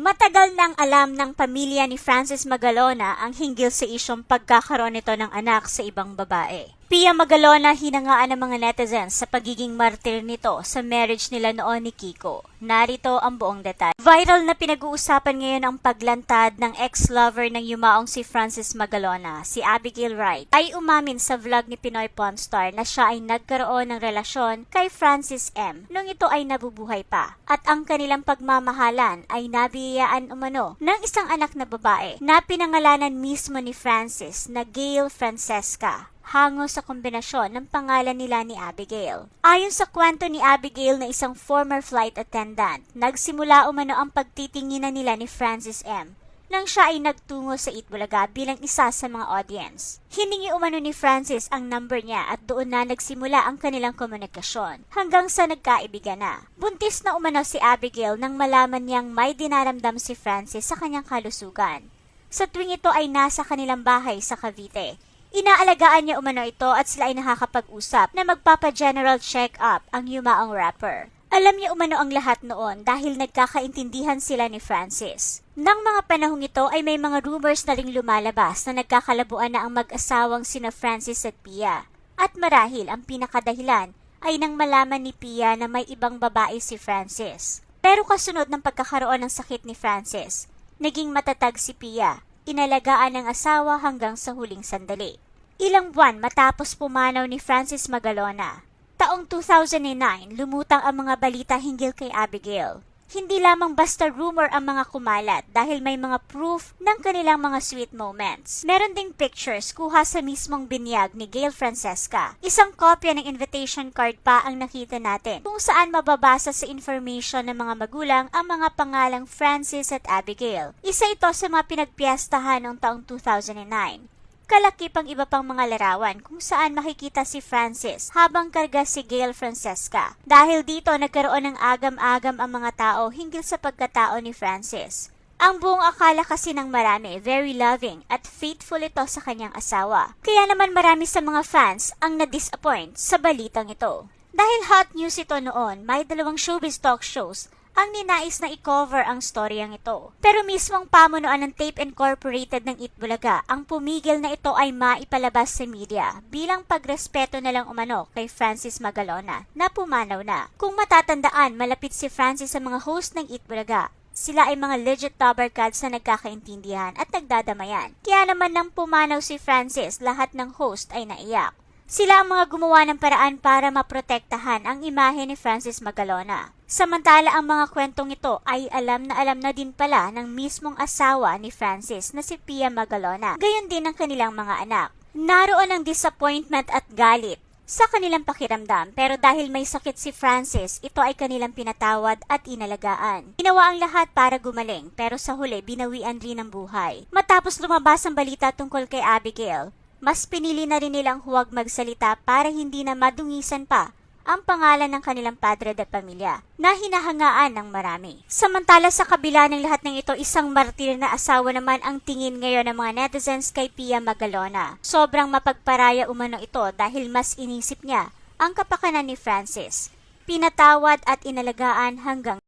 Matagal nang alam ng pamilya ni Francis Magalona ang hinggil sa isyong pagkakaroon nito ng anak sa ibang babae. Pia Magalona hinangaan ng mga netizens sa pagiging martir nito sa marriage nila noon ni Kiko. Narito ang buong detalye. Viral na pinag-uusapan ngayon ang paglantad ng ex-lover ng yumaong si Francis Magalona, si Abigail Wright, ay umamin sa vlog ni Pinoy Pawn Star na siya ay nagkaroon ng relasyon kay Francis M. nung ito ay nabubuhay pa. At ang kanilang pagmamahalan ay nabiyayaan umano ng isang anak na babae na pinangalanan mismo ni Francis na Gail Francesca hango sa kombinasyon ng pangalan nila ni Abigail. Ayon sa kwento ni Abigail na isang former flight attendant, nagsimula umano ang pagtitinginan nila ni Francis M nang siya ay nagtungo sa Itbulaga bilang isa sa mga audience. Hiningi umano ni Francis ang number niya at doon na nagsimula ang kanilang komunikasyon hanggang sa nagkaibigan na. Buntis na umano si Abigail nang malaman niyang may dinaramdam si Francis sa kanyang kalusugan. Sa tuwing ito ay nasa kanilang bahay sa Cavite, Inaalagaan niya umano ito at sila ay nakakapag-usap na magpapa-general check-up ang yumaong rapper. Alam niya umano ang lahat noon dahil nagkakaintindihan sila ni Francis. Nang mga panahong ito ay may mga rumors na ring lumalabas na nagkakalabuan na ang mag-asawang sina Francis at Pia. At marahil ang pinakadahilan ay nang malaman ni Pia na may ibang babae si Francis. Pero kasunod ng pagkakaroon ng sakit ni Francis, naging matatag si Pia inalagaan ng asawa hanggang sa huling sandali. Ilang buwan matapos pumanaw ni Francis Magalona, taong 2009 lumutang ang mga balita hinggil kay Abigail. Hindi lamang basta rumor ang mga kumalat dahil may mga proof ng kanilang mga sweet moments. Meron ding pictures kuha sa mismong binyag ni Gail Francesca. Isang kopya ng invitation card pa ang nakita natin kung saan mababasa sa information ng mga magulang ang mga pangalang Francis at Abigail. Isa ito sa mga pinagpiestahan noong taong 2009 kalakip ang iba pang mga larawan kung saan makikita si Francis habang karga si Gail Francesca. Dahil dito nagkaroon ng agam-agam ang mga tao hinggil sa pagkatao ni Francis. Ang buong akala kasi ng marami, very loving at faithful ito sa kanyang asawa. Kaya naman marami sa mga fans ang na-disappoint sa balitang ito. Dahil hot news ito noon, may dalawang showbiz talk shows ang ninais na i-cover ang storyang ito. Pero mismong pamunuan ng Tape Incorporated ng Itbulaga ang pumigil na ito ay maipalabas sa media bilang pagrespeto na lang umano kay Francis Magalona na pumanaw na. Kung matatandaan, malapit si Francis sa mga host ng Itbulaga sila ay mga legit tubercuds na nagkakaintindihan at nagdadamayan. Kaya naman nang pumanaw si Francis, lahat ng host ay naiyak. Sila ang mga gumawa ng paraan para maprotektahan ang imahe ni Francis Magalona. Samantala ang mga kwentong ito ay alam na alam na din pala ng mismong asawa ni Francis na si Pia Magalona. Gayon din ang kanilang mga anak. Naroon ang disappointment at galit sa kanilang pakiramdam pero dahil may sakit si Francis, ito ay kanilang pinatawad at inalagaan. Ginawa ang lahat para gumaling pero sa huli binawian rin ng buhay. Matapos lumabas ang balita tungkol kay Abigail, mas pinili na rin nilang huwag magsalita para hindi na madungisan pa ang pangalan ng kanilang padre at pamilya na hinahangaan ng marami. Samantala sa kabila ng lahat ng ito, isang martir na asawa naman ang tingin ngayon ng mga netizens kay Pia Magalona. Sobrang mapagparaya umano ito dahil mas inisip niya ang kapakanan ni Francis. Pinatawad at inalagaan hanggang